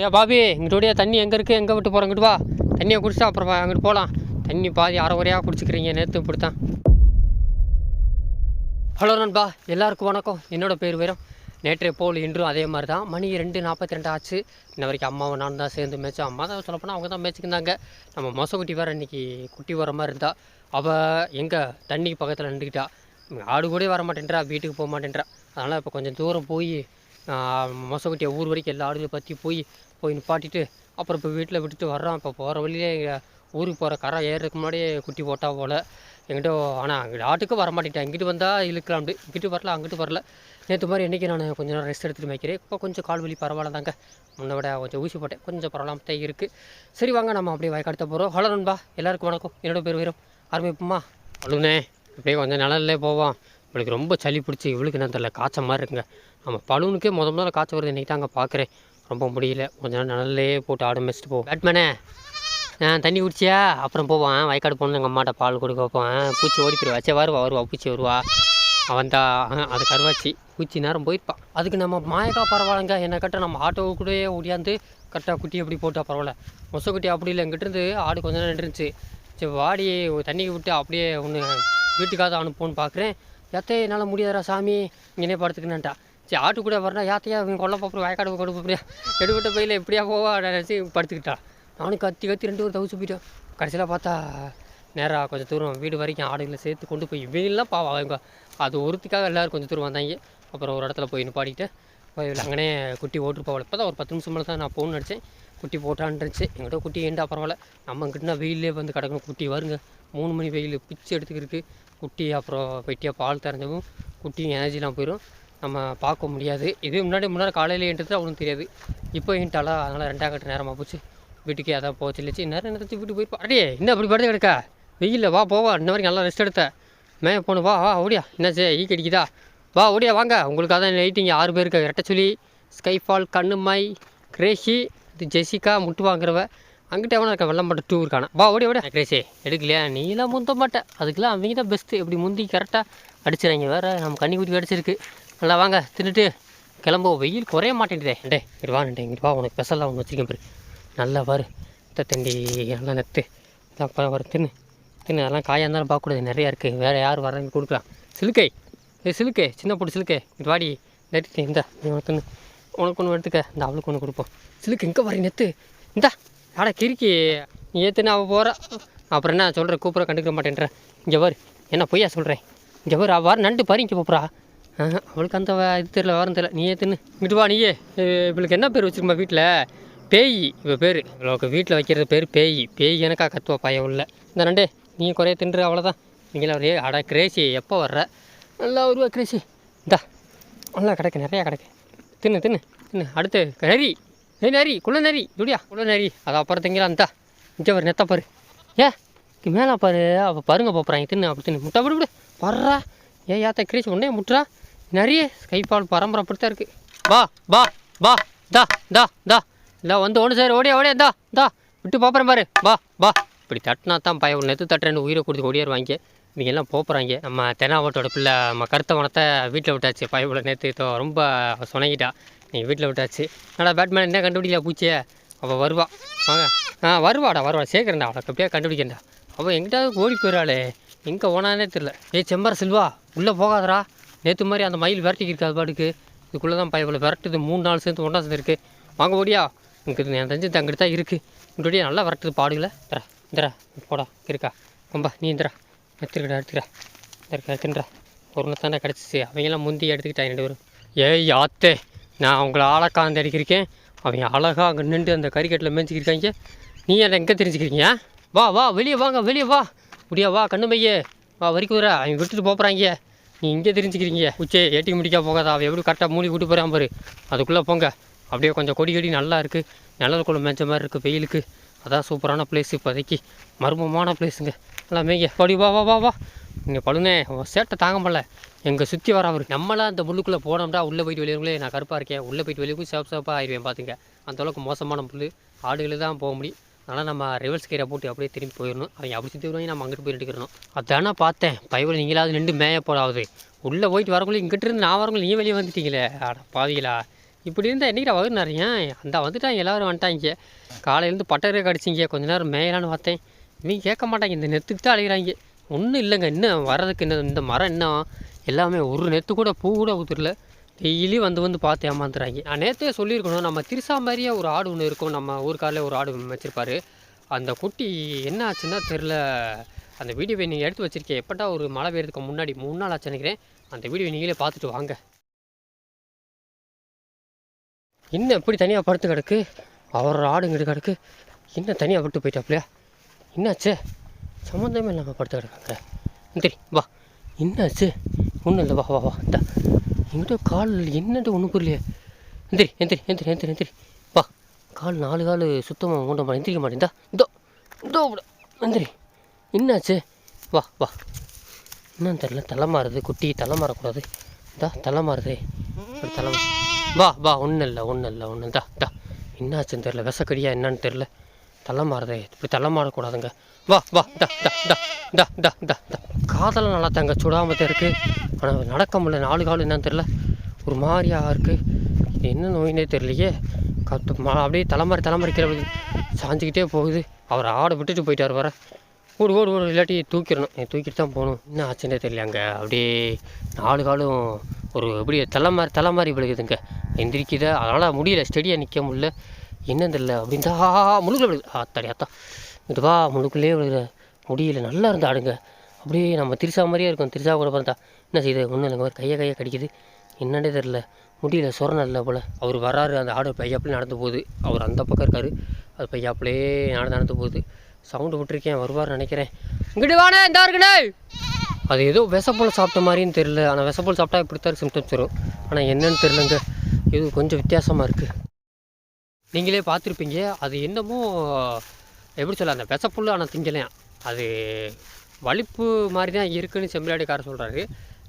ஏ Bobby இங்கிட்டோடைய தண்ணி எங்கே இருக்குது எங்கே விட்டு போகிறோம் இங்கிட்டு வா. தண்ணியை குடிச்சா அப்புறம் அங்கிட்டு போகலாம் தண்ணி பாதி அரை குறையாக குடிச்சிக்கிறீங்க நேற்று இப்படித்தான். ஹலோ நண்பா எல்லாருக்கும் வணக்கம். என்னோட பேர் வீரம். நேற்றைய போல் இன்றும் அதே மாதிரி தான் மணி ரெண்டு நாற்பத்தி ரெண்டு ஆச்சு. இன்ன வரைக்கும் அம்மாவும் நான் தான் சேர்ந்து மேய்ச்சோம் அம்மா தான் சொல்லப்போனால் அவங்க தான் மேய்ச்சிக்கிருந்தாங்க நம்ம மொசக்குட்டி வேறு இன்றைக்கி குட்டி வர மாதிரி இருந்தா. அவள் எங்கே தண்ணிக்கு பக்கத்தில் நின்றுக்கிட்டா. ஆடு கூட வர மாட்டேன்றா வீட்டுக்கு போக மாட்டேன்றா. அதனால் இப்போ கொஞ்சம் தூரம் போய் மொசக்குட்டியை ஊர் வரைக்கும் எல்லா ஆடுகளையும் பற்றி போய் போய் நிப்பாட்டிட்டு அப்புறம் இப்போ வீட்டில் விட்டுட்டு வர்றோம் இப்போ போகிற வழியிலே எங்கள் ஊருக்கு போகிற கரை ஏறுறதுக்கு முன்னாடியே குட்டி போட்டா போல். எங்கிட்ட ஆனால் அங்கே ஆட்டுக்கு வர மாட்டேங்கிட்டேன் இங்கிட்டு வந்தால் இழுக்கலாம்ட்டு. இங்கிட்டு வரல அங்கிட்டு வரல. நேற்று மாதிரி இன்றைக்கி நான் கொஞ்சம் நேரம் ரெஸ்ட் எடுத்துட்டு வைக்கிறேன் இப்போ கொஞ்சம் கால் வலி பரவாயில்ல தாங்க முன்ன விட கொஞ்சம் ஊசி போட்டேன். கொஞ்சம் பரவாயில்லாம தான் இருக்குது சரி வாங்க நம்ம அப்படியே வயக்காடுத்த போகிறோம் ஹலோ நண்பா. எல்லாருக்கும் வணக்கம். என்னோட பேர் வீரம். ஆரம்பிப்போம்மா அழுனே அப்படியே கொஞ்சம் நிழல்லே போவோம். இவளுக்கு ரொம்ப சளி பிடிச்சி இவளுக்கு என்ன தெரியல காய்ச்ச மாதிரி இருக்குங்க. நம்ம பலூனுக்கே முத முதல்ல காய்ச்சல் வருது. இன்றைக்கி தாங்க பார்க்குறேன் ரொம்ப முடியல. கொஞ்ச நேரம் நல்லே போட்டு ஆடு மேய்ச்சிட்டு போவோம் பேட்மேனே ஆ தண்ணி குடிச்சியா? அப்புறம் போவான் வயக்காடு போகணும் எங்கள் அம்மாட்ட பால் கொடுக்க வைப்பேன் பூச்சி ஓடி போயிடுவா. சே வருவா வருவா பூச்சி வருவா. அவன் தான் அது கருவாச்சி. பூச்சி நேரம் போயிருப்பான். அதுக்கு நம்ம மாயக்கா பரவாயில்லைங்க. என்ன கட்ட நம்ம ஆட்டோ கூடயே ஓடியாந்து கரெக்டாக குட்டி அப்படி போட்டால் பரவாயில்ல. மொசை குட்டி அப்படி இல்லை. இங்கிட்டிருந்து ஆடு கொஞ்ச நேரம் இருந்துச்சு சரி வாடி தண்ணிக்கு விட்டு அப்படியே ஒன்று வீட்டுக்காக அனுப்புவோன்னு பார்க்குறேன் எத்தையே என்னால் முடியாதரா சாமி. இங்கனே படுத்துக்கினேன்ட்டா சரி ஆட்டு கூட வரணும் யாத்தையா இவன் கொல்ல போகிற வயக்காடு கொண்டு போறியா எடுபட்ட பையில் எப்படியா போவா நினச்சி படுத்துக்கிட்டான் நானும் கத்தி கத்தி ரெண்டு பேரும் தவிச்சு போயிட்டேன். கடைசியில் பார்த்தா நேராக கொஞ்சம் தூரம் வீடு வரைக்கும் ஆடுகளை சேர்த்து கொண்டு போய் இவங்கெல்லாம் பாவம் அவங்க. அது ஒருத்திக்காக எல்லோரும் கொஞ்சம் தூரம் வந்தாங்க. அப்புறம் ஒரு இடத்துல போய் நிப்பாட்டிட்டு போய் அங்கனே குட்டி ஓட்டு போகல இப்போ தான் ஒரு பத்து நிமிஷம் மேலே தான் நான் ஃபோன் அடித்தேன் குட்டி போட்டான்னு இருந்துச்சு எங்கிட்ட குட்டி ஏண்டா பரவாயில்ல. நம்ம கிட்டனா வெயிலே வந்து கிடக்கணும். குட்டி வருங்க. மூணு மணி வெயில் பிச்சு எடுத்துக்கிருக்கு. குட்டி அப்புறம் வெட்டியாக பால் திறந்தவும் குட்டியும் எனர்ஜிலாம் போயிடும் நம்ம பார்க்க முடியாது. இது முன்னாடி முன்னாடி காலையில் ஏன்றது அவனுக்கு தெரியாது. இப்போ ஏன்ட்டாலா அதனால் ரெண்டாம் கட்ட நேரமாக போச்சு. வீட்டுக்கே அதான் போச்சு இல்லச்சு நேரம் நினச்சி வீட்டுக்கு போயிருப்பா அடே என்ன அப்படி படுத்து கிடக்கா? வெயிலில் வா போவா. இன்ன வரைக்கும் நல்லா ரெஸ்ட் எடுத்த. மே போகணும் வா வா ஓடியா. என்னாச்சு ஈ கடிக்குதா? வா ஓடியா வாங்க. உங்களுக்கு அதான் நைட்டிங்க ஆறு பேருக்கு ரெட்டச்சொலி ஸ்கைஃபால் கண்ணுமாய் கிரேஷி இது ஜெசிகா முட்டு வாங்குறவ. அங்கிட்ட எவனா இருக்க? வெள்ளம் மட்டும் டூ இருக்கானா. வா ஓடி ஓடி. கிரேஷே எடுக்கலையா? நீலாம் முந்த மாட்டேன் அதுக்கெல்லாம் அவங்க தான் பெஸ்ட்டு இப்படி முந்தி கரெக்டாக அடிச்சிடாங்க வேறு நம்ம கண்ணி குட்டி அடிச்சிருக்கு. நல்லா வாங்க தின்னுட்டு கிளம்ப வெயில் குறைய மாட்டேன்டே டே இங்கிட்டு வா இங்கிட்டு வா உனக்கு ஸ்பெஷலாக ஒன்று வச்சிருக்கேன் பாரு. நல்லா வரு. தண்டி நல்லா நெத்து இதான் பா வர தின்னு. தின்னு அதெல்லாம் காயாக இருந்தாலும் பார்க்கக்கூடாது. நிறையா இருக்குது வேறு யார் வர்றாங்க கொடுக்கலாம். சிலுக்கை. ஏ சிலுக்கை. சின்ன போட்டு சிலுக்கை. இங்கிட்டு வாடி. நெட்டு இந்த நீ உனக்கு ஒன்று உனக்கு ஒன்று எடுத்துக்க. இந்த அவளுக்கு ஒன்று கொடுப்போம். சிலுக்கு எங்கே வர நெத்து. இந்தா. ஆடா கிறுக்கி. நீ ஏற்றுன்னு அவள் போகிற அப்புறம் என்ன சொல்கிற கூப்பிட கண்டுக்க மாட்டேன்ற. இங்கே வரு. என்ன பொய்யா சொல்கிறேன் இங்கே வரு. அவள் நண்டு பாரு இங்கே போப்புறா அவளுக்கு அந்த இது தெரியல வாரம் தெரியல. நீயே தின்னு. இங்கிட்டு வா நீயே. இவளுக்கு என்ன பேர் வச்சிருக்கா வீட்டில் பேய் இப்போ பேர். இவளுக்கு வீட்டில் வைக்கிறது பேர் பேய். பேய் எனக்கா கத்துவா பையன் உள்ள. இந்த நண்டே நீ குறைய தின்று அவ்வளோதான் நீங்களே ஒரே அட கிரேசி எப்போ வர்ற? நல்லா வருவா கிரேசி. இந்தா. நல்லா கிடக்கு நிறையா கிடக்கு. தின்னு தின்னு தின்னு. அடுத்து நரி ஏ நரி குள்ள நரி துடியா குள்ள நரி அது அப்புறம் திங்கலாம். இந்தா. இங்கே பாரு நெத்த பாரு. ஏ மேலே பாரு. அவள் பருங்க போகிறாங்க தின்னு அப்படி தின்னு. முட்டை விடு விடு. பர்றா ஏன் யாத்த கிரேசி? உடனே முட்டுறா. நிறைய கைப்பால் பரம்பரை அப்படித்தான் இருக்குது வா வா வா தா தா தா. இல்லை வந்து ஒன்று சார் ஓடியா ஓடியா தா தா. விட்டு போப்புறேன் பாரு. வா வா. இப்படி தட்டினா தான் பய நெத்து தட்டுறேன்னு உயிரை கொடுத்து ஓடியாருவாங்க. இவங்க எல்லாம் போப்புறாங்க. நம்ம தெனாவட்டோட பிள்ளை நம்ம கருத்த வனத்தை வீட்டில் விட்டாச்சு. பயவுல நேற்று ரொம்ப சொனங்கிட்டா. நீங்கள் வீட்டில் விட்டாச்சு. நல்லா பேட்மேன் என்ன கண்டுபிடிக்கல பூச்சியே? அவள் வருவா. வாங்க. ஆ வருவாடா வருவா சேர்க்குறேன்டா அவளை அப்படியே கண்டுபிடிக்கண்டா. அவள் எங்கிட்டாவது ஓடி போயிடறாளே எங்கே ஓனானே தெரில ஏ செம்பர செல்வா உள்ளே போகாதடா. நேற்று மாதிரி அந்த மயில் விரட்டிக்கு இருக்காது பாட்டுக்கு. இதுக்குள்ளே தான் பயவில் விரட்டுது. மூணு நாள் சேர்ந்து ஒன்றா சேர்ந்து இருக்குது வாங்க ஓடியா. இங்கே என் தெரிஞ்சு தங்கிட்டு தான் இருக்குது இங்கோடியா நல்லா விரட்டுது பாடுகளை. தர இந்தரா போடா இருக்கா. ரொம்ப நீ இந்தரா எடுத்துருக்கடா எடுத்துக்கிறா இருக்கா எடுத்துன்றா ஒரு தானே கிடச்சிச்சு. அவங்கெல்லாம் முந்தி எடுத்துக்கிட்டாங்க ரெண்டு பேரும். ஏய் ஆத்தே நான் அவங்கள ஆளக்காந்து அடிக்கிறேன் அவங்க அழகாக அங்கே நின்று அந்த கறிக்கட்டில் மேய்ச்சிக்கிருக்காங்க நீ அதை எங்கே தெரிஞ்சுக்கிறீங்க வா வா வெளியே வாங்க வெளியே வா. முடியா வா கண்ணு மையே. வா வரிக்கு வர. அவங்க விட்டுட்டு போகிறாங்க நீ இங்கே தெரிஞ்சுக்கிறீங்க. உச்சே ஏட்டி முடிக்கா போகாத? அவள் எப்படி கரெக்டாக மூடி கூட்டு போகிறான் பாரு. அதுக்குள்ளே போங்க. அப்படியே கொஞ்சம் கொடி கொடி நல்லா இருக்குது நிழலுக்குள்ள மேய்ச்ச மாதிரி இருக்குது வெயிலுக்கு. அதான் சூப்பரான பிளேஸ் இப்போதைக்கு. மர்மமான பிளேஸுங்க எல்லாமே மேய்ங்க. படி வா வா வா வா. நீங்கள் பழுனே உன் சேட்டை தாங்க முடியல. எங்கே சுற்றி வர அவர். நம்மளாம் அந்த முள்ளுக்குள்ளே போனோம்டா உள்ளே போயிட்டு வெளியே நான் கருப்பாக இருக்கேன். உள்ளே போயிட்டு வெளியே சேப் சேப்பாக ஆயிடுவேன் பார்த்துங்க. அந்தளவுக்கு மோசமான புல் ஆடுகள் தான் போக முடியும். அதனால் நம்ம ரிவர்ஸ் கீரை போட்டு அப்படியே திரும்பி போயிடணும் அவங்க அப்படி சுற்றி வருவாங்க நம்ம அங்கிட்டு போய் எடுக்கிறோம் அதானே பார்த்தேன். பைபிள் நீங்களாவது நின்று மேய போடாது. உள்ளே போயிட்டு வரக்குள்ளே இங்கிட்ட இருந்து நான் வரக்குள்ள நீ வெளியே வந்துட்டீங்களே. அட பாவிகளா. இப்படி இருந்தால் என்னைக்கு வகுறு அந்த வந்துட்டாங்க எல்லோரும் வந்துட்டாங்க. காலையிலேருந்து பட்டரே கடிச்சிங்க. கொஞ்ச நேரம் மேயலான்னு பார்த்தேன். இவங்க கேட்க மாட்டாங்க. இந்த நெத்துக்கு தான் அழைகிறாங்க ஒன்றும் இல்லைங்க. இன்னும் வர்றதுக்கு இன்னும் இந்த மரம் இன்னும் எல்லாமே ஒரு நெத்து கூட பூ கூட ஊத்துறல. டெய்லி வந்து வந்து பார்த்து ஏமாந்துறாங்க. நான் நேற்றே சொல்லியிருக்கணும் நம்ம திருசா மாதிரியே ஒரு ஆடு ஒன்று இருக்கும். நம்ம ஊருக்காரில் ஒரு ஆடு வச்சுருப்பாரு. அந்த குட்டி என்ன ஆச்சுன்னா தெரில அந்த வீடியோவை நீங்கள் எடுத்து வச்சுருக்கேன் எப்பட்டா ஒரு மழை பெய்யறதுக்கு முன்னாடி மூணு நாள் ஆச்சு நினைக்கிறேன். அந்த வீடியோ நீங்களே பார்த்துட்டு வாங்க. என்ன எப்படி தனியாக படுத்து கிடக்கு? அவர் ஆடுங்கிட்டு கிடக்கு. என்ன தனியாக விட்டு போயிட்டாப்லையா? என்னாச்சு? சம்மந்தமே இல்லாமல் படுத்து கிடக்காங்க. சரி வா. என்னாச்சு? ஒன்றும் இல்லை வா வா வா. இந்தா. எங்கிட்ட கால் என்னது ஒன்றும் புரியலையே. எந்திரி எந்திரி எந்திரி எந்திரி எந்திரி. வா. கால் நாலு கால் சுத்தமாக ஊண்ட மாட்டேன். எந்திரிக்க மாட்டேன். இந்தா இதோ இதோ எந்திரி. என்னாச்சு? வா வா. என்னன்னு தெரில தலை மாறுது. குட்டி தலை மாறக்கூடாது. இந்தா தலை மாறுதே. இப்படி தலை வா வா. ஒன்றும் இல்லை ஒன்றும் இல்லை ஒன்றும் தா தா என்னாச்சுன்னு தெரில விசக்கடியா என்னன்னு தெரில தலை மாறுதே. இப்படி தலை மாறக்கூடாதுங்க. வா வா. டா டா டா டா டா டா டா காதெல்லாம் நல்லா தாங்க சுடாமத்தே தான் இருக்குது ஆனால் நடக்க முடியல. நாலு கால் என்னன்னு தெரில ஒரு மாதிரியாக இருக்குது என்ன நோயினே தெரியலையே. கத்து மா அப்படியே தலைமுறை தலைமுறை கீழே சாஞ்சிக்கிட்டே போகுது. அவர் ஆடை விட்டுட்டு போயிட்டார் வர ஓடு ஓடு ஓடு இல்லாட்டி தூக்கிடணும். தூக்கிட்டு தான் போகணும். என்ன ஆச்சுன்னே தெரியல அங்கே. அப்படியே நாலு காலும் ஒரு எப்படி தலைமாரி தலைமாரி விழுகுதுங்க. எந்திரிக்குது. அதனால் முடியல. ஸ்டெடியாக நிற்க முடியல. என்னன்னு தெரியல. அப்படின்ட்டா முழுக்கில் விழுகுது. ஆத்தாடி ஆத்தா. இதுவா முழுக்குள்ளே விழுகிற. முடியல. நல்லா இருந்தா ஆடுங்க. அப்படியே நம்ம திருசா மாதிரியே இருக்கும். திருசா கூட பார்த்தா. என்ன செய்யுது ஒன்றும் இல்லைங்க ஒரு கையை கையை கடிக்குது. என்னன்னே தெரில முடியல சொரணம் இல்லை போல். அவர் வராரு அந்த ஆடு பையாப்பிலே நடந்து போகுது. அவர் அந்த பக்கம் இருக்கார். அது பையாப்பிலே நடந்து நடந்து போகுது. சவுண்டு விட்டுருக்கேன் வருவார் நினைக்கிறேன். இங்கிட்டு வானே இந்த இருக்குண்ணே. அது ஏதோ விஷப்போல் சாப்பிட்ட மாதிரின்னு தெரில ஆனால் விஷப்போல் சாப்பிட்டா இப்படி தான் சிம்டம்ஸ் வரும். ஆனால் என்னன்னு தெரிலங்க இது கொஞ்சம் வித்தியாசமாக இருக்குது நீங்களே பார்த்துருப்பீங்க. அது என்னமோ எப்படி சொல்ல அந்த விஷப்புல் ஆனால் திங்கலையாம். அது வலிப்பு மாதிரி தான் இருக்குன்னு செம்பிலாடிக்காரர் சொல்கிறாரு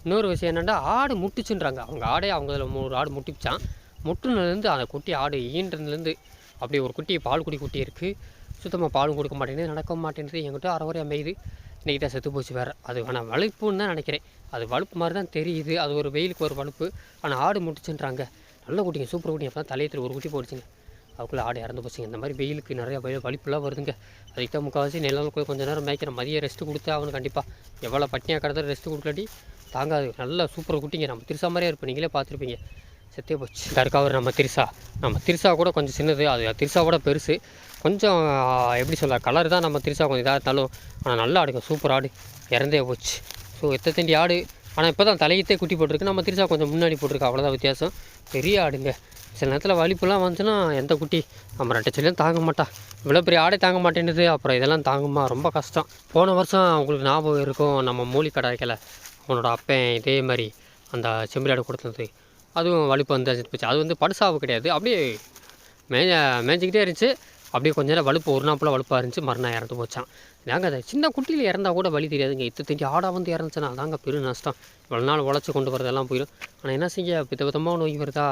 இன்னொரு விஷயம் என்னென்னா ஆடு முட்டுச்சுன்றாங்க. அவங்க ஆடே அவங்க அதில் ஒரு ஆடு முட்டிச்சான். முட்டுனதுலேருந்து அந்த குட்டி ஆடு ஈன்றதுலேருந்து அப்படி ஒரு குட்டி பால் குடி குட்டி இருக்குது சுத்தமாக பாலும் கொடுக்க மாட்டேங்குது நடக்க மாட்டேங்குது. என்கிட்ட அறவரை அமையுது இன்றைக்கி தான் செத்து போச்சு வேறு. அது ஆனால் வலுப்புன்னு தான் நினைக்கிறேன். அது வலுப்பு மாதிரி தான் தெரியுது. அது ஒரு வெயிலுக்கு ஒரு வலுப்பு ஆனால் ஆடு முட்டுச்சுன்றாங்க. நல்ல குட்டிங்க சூப்பர் குட்டிங்க. அப்போ தான் தலையத்தில் ஒரு குட்டி போடுச்சுங்க. அதுக்குள்ளே ஆடு இறந்து போச்சுங்க. இந்த மாதிரி வெயிலுக்கு நிறைய வலி வலிப்புலாம் வருதுங்க. அதுக்கு தான் முக்கால்வாசி நிலவுக்கு கொஞ்சம் நேரம் மேய்க்கிற மதியம் ரெஸ்ட்டு கொடுத்தா அவனு கண்டிப்பாக எவ்வளோ பட்டினியாக கிடந்தாலும் ரெஸ்ட்டு கொடுக்கலாட்டி தாங்காது. நல்ல சூப்பர் குட்டிங்க. நம்ம திருசா மாதிரியே இருப்போம். நீங்களே பார்த்துருப்பீங்க. செத்தே போச்சு. இந்த நம்ம திருசா. நம்ம திருசா கூட கொஞ்சம் சின்னது. அது திருசாவோட பெருசு. கொஞ்சம் எப்படி சொல்ல கலர் தான் நம்ம திருசா கொஞ்சம் இதாக இருந்தாலும் ஆனால் நல்லா ஆடுங்க. சூப்பர் ஆடு. இறந்தே போச்சு. ஸோ எத்தத்தண்டி ஆடு. ஆனால் இப்போ தான் தலையத்தே குட்டி போட்டிருக்கு. நம்ம திருசா கொஞ்சம் முன்னாடி போட்டிருக்கு. அவ்வளோதான் வித்தியாசம். பெரிய ஆடுங்க. சில நேரத்தில் வலிப்புலாம் வந்துச்சுன்னா எந்த குட்டி? நம்ம ரெண்டு செல்லியும் தாங்க மாட்டா. இவ்வளோ பெரிய ஆடே தாங்க மாட்டேன்னுது. அப்புறம் இதெல்லாம் தாங்குமா? ரொம்ப கஷ்டம். போன வருஷம் உங்களுக்கு ஞாபகம் இருக்கும். நம்ம மூலிகை அவனோட அப்பன் இதே மாதிரி அந்த செம்பிலாடு கொடுத்தது அதுவும் வலிப்பு வந்து போச்சு. அது வந்து படுசாவு கிடையாது. அப்படியே மேய மேய்ஞ்சிக்கிட்டே இருந்துச்சு. அப்படியே கொஞ்ச நேரம் வலுப்பு ஒரு நாள் வலுப்பாக இருந்துச்சு. மறுநாள் இறந்து போச்சான் நாங்கள் அதை சின்ன குட்டியில் இறந்தா கூட வலி தெரியாதுங்க. இத்த தண்டி ஆடாக வந்து இறந்துச்சுன்னா அதாங்க பெரும் நஷ்டம். இவ்வளோ நாள் உழைச்சி கொண்டு வரதெல்லாம் போயிடும் ஆனால் என்ன செய்ய? பித்த விதமாக நோய் வருதா?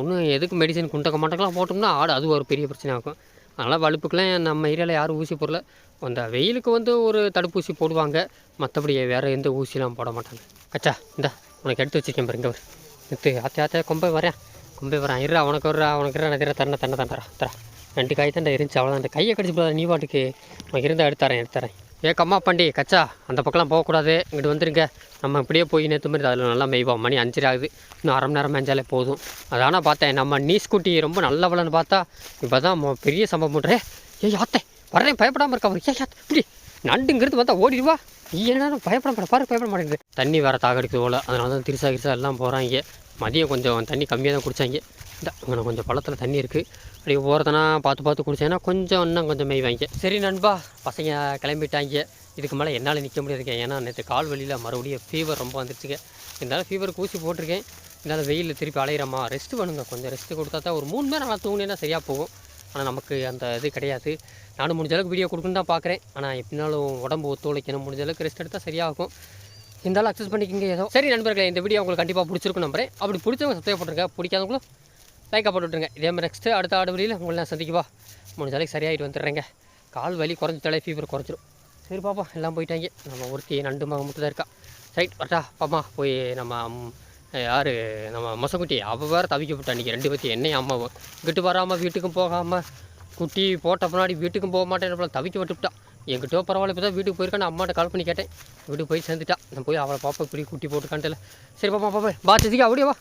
ஒன்றும் எதுக்கு மெடிசன் குண்டக்க மாட்டக்கெல்லாம் போட்டோம்னா ஆடு அது ஒரு பெரிய பிரச்சனை ஆகும் அதனால் வலுப்புக்கெலாம் நம்ம ஏரியாவில் யாரும் ஊசி போடல. அந்த வெயிலுக்கு வந்து ஒரு தடுப்பூசி போடுவாங்க. மற்றபடி வேறு எந்த ஊசிலாம் போட மாட்டாங்க. அச்சா இந்தா உனக்கு எடுத்து வச்சுருக்கேன் பாரு இங்கே வரு நித்து ஆத்தே ஆத்தே கொம்பை வரேன். கொம்பை வரேன். இருறா உனக்கு வர்றா உனக்கு இருறா நிறைய தர தண்ணை தரா தரா ரெண்டு காய் தான் இருந்துச்சு. அவ்வளோதான் அந்த கையை கடிச்சு போடாத நீ பாட்டுக்கு. உனக்கு இருந்தால் எடுத்து தரேன் எடுத்து தரேன். ஏ கம்மா பாண்டி கச்சா. அந்த பக்கம்லாம் போகக்கூடாது. இங்கிட்டு வந்துருங்க. நம்ம இப்படியே போய் நேற்று மாதிரி அதில் நல்லா மெய்வோம். மணி அஞ்சரை ஆகுது. இன்னும் அரை மணி நேரம் அஞ்சாலே போதும். அதானா பார்த்தேன். நம்ம நீ ஸ்கூட்டி ரொம்ப நல்லவளன்னு பார்த்தா இப்போ தான் மொ- பெரிய சம்பவம் பண்ணுறேன் ஏய் யாத்தே வர்றேன். பயப்படாமல் இருக்கா ஏ யாத் இப்படி நண்டுங்கிறது பார்த்தா ஓடிடுவா. நீ என்ன பயப்பட மாட்டேன் பாரு பயப்பட மாட்டேங்குது. தண்ணி வேறு தாகடிக்குது போல. அதனால தான் திருசா கிருசா எல்லாம் போகிறாங்க மதியம் கொஞ்சம் தண்ணி கம்மியாக தான் குடித்தாங்க இந்த இங்கே கொஞ்சம் பழத்தில் தண்ணி இருக்குது அப்படியே போகிறதுனா பார்த்து பார்த்து குடிச்சேன்னா கொஞ்சம் இன்னும் கொஞ்சம் மெய் மேய்வாங்க. சரி நண்பா பசங்க கிளம்பிட்டாங்க. இதுக்கு மேலே என்னால் நிற்க முடியாதுங்க ஏன்னா நேற்று கால் வழியில் மறுபடியும் ஃபீவர் ரொம்ப வந்துருச்சுங்க. இருந்தாலும் ஃபீவர் ஊசி போட்டிருக்கேன். இருந்தாலும் வெயிலில் திருப்பி அலையிறமா ரெஸ்ட் பண்ணுங்க கொஞ்சம் ரெஸ்ட் கொடுத்தா தான் ஒரு மூணு மணி நேரம் நல்லா தூங்கினேன்னா சரியாக போகும். ஆனால் நமக்கு அந்த இது கிடையாது. நானும் முடிஞ்ச அளவுக்கு வீடியோ கொடுக்குன்னு தான் பார்க்குறேன். ஆனால் எப்படினாலும் உடம்பு ஒத்துழைக்கணும். முடிஞ்ச அளவுக்கு ரெஸ்ட் எடுத்தால் சரியாகும். இருந்தாலும் அக்சஸ் பண்ணிக்கிங்க ஏதோ. சரி நண்பர்களே இந்த வீடியோ உங்களுக்கு கண்டிப்பாக பிடிச்சிருக்கும் நம்புறேன். அப்படி பிடிச்சவங்க சப்ஸ்கிரைப் பண்ணுறங்க பிடிக்காதவங்களும் லைக்காக போட்டு விட்ருங்க இதே மாதிரி நெக்ஸ்ட்டு அடுத்த ஆடு வழியில் உங்களை நான் சந்திக்குவா? முடிஞ்ச அளவுக்கு சரியாயிட்டு வந்துடுறேங்க. கால் வலி குறைஞ்சிட்டாலே ஃபீவர் குறைஞ்சிரும். சரி பாப்பா எல்லாம் போயிட்டாங்க. நம்ம ஒருத்தி நண்டு மகன் மட்டும் தான் இருக்கா? சைட் வரட்டா. பாப்பா போய் நம்ம யார்? நம்ம மொசக்குட்டி. அவள் வேறு தவிக்க விட்டா ரெண்டு பற்றி என்னையும் அம்மாவும் இங்கிட்டு வராமல் வீட்டுக்கும் போகாமல் குட்டி போட்ட முன்னாடி வீட்டுக்கும் போக மாட்டேன் போல தவிக்க விட்டுவிட்டா. எங்கிட்டோ பரவாயில்ல இப்போ தான் வீட்டுக்கு போயிருக்கேன் அம்மாட்ட கால் பண்ணி கேட்டேன். வீட்டுக்கு போய் சேர்ந்துட்டா. நான் போய் அவளை பாப்பா இப்படி குட்டி போட்டுக்கான்ட்டுல சரி பாப்பா பாப்பா பாத்துக்கு அப்படியே வா.